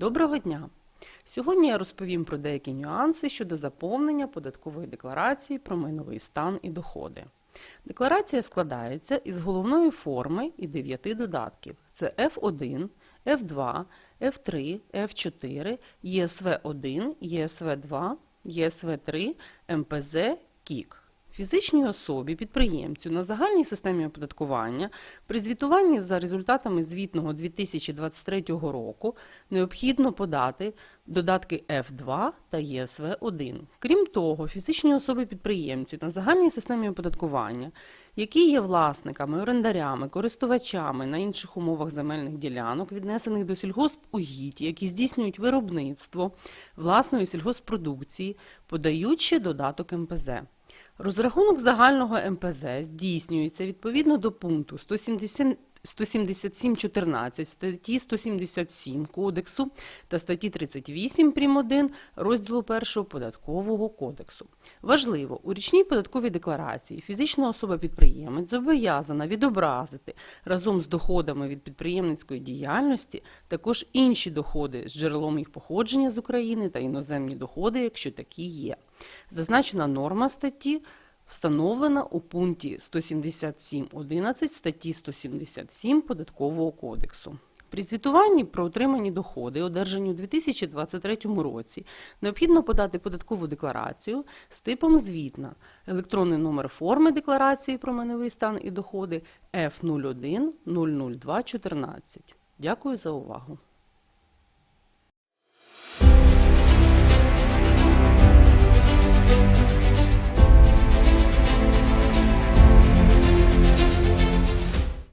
Доброго дня! Сьогодні я розповім про деякі нюанси щодо заповнення податкової декларації про майновий стан і доходи. Декларація складається із головної форми і дев'яти додатків: це F1, F2, F3, F4, ЄСВ1, ЄСВ2, ЄСВ3, МПЗ, КІК. Фізичній особі, підприємцю на загальній системі оподаткування при звітуванні за результатами звітного 2023 року необхідно подати додатки F2 та ЄСВ1. Крім того, фізичні особи-підприємці на загальній системі оподаткування, які є власниками, орендарями, користувачами на інших умовах земельних ділянок, віднесених до сільгоспугідь, які здійснюють виробництво власної сільгоспродукції, подають ще додаток МПЗ. Розрахунок загального МПЗ здійснюється відповідно до пункту 170 177.14 статті 177 Кодексу та статті 38 прим. 1 розділу 1 Податкового кодексу. Важливо, у річній податковій декларації фізична особа-підприємець зобов'язана відобразити разом з доходами від підприємницької діяльності також інші доходи з джерелом їх походження з України та іноземні доходи, якщо такі є. Зазначена норма статті встановлена у пункті 177.11 статті 177 Податкового кодексу. При звітуванні про отримані доходи, одержані у 2023 році, необхідно подати податкову декларацію з типом звітна, електронний номер форми декларації про майновий стан і доходи F01 00214. Дякую за увагу.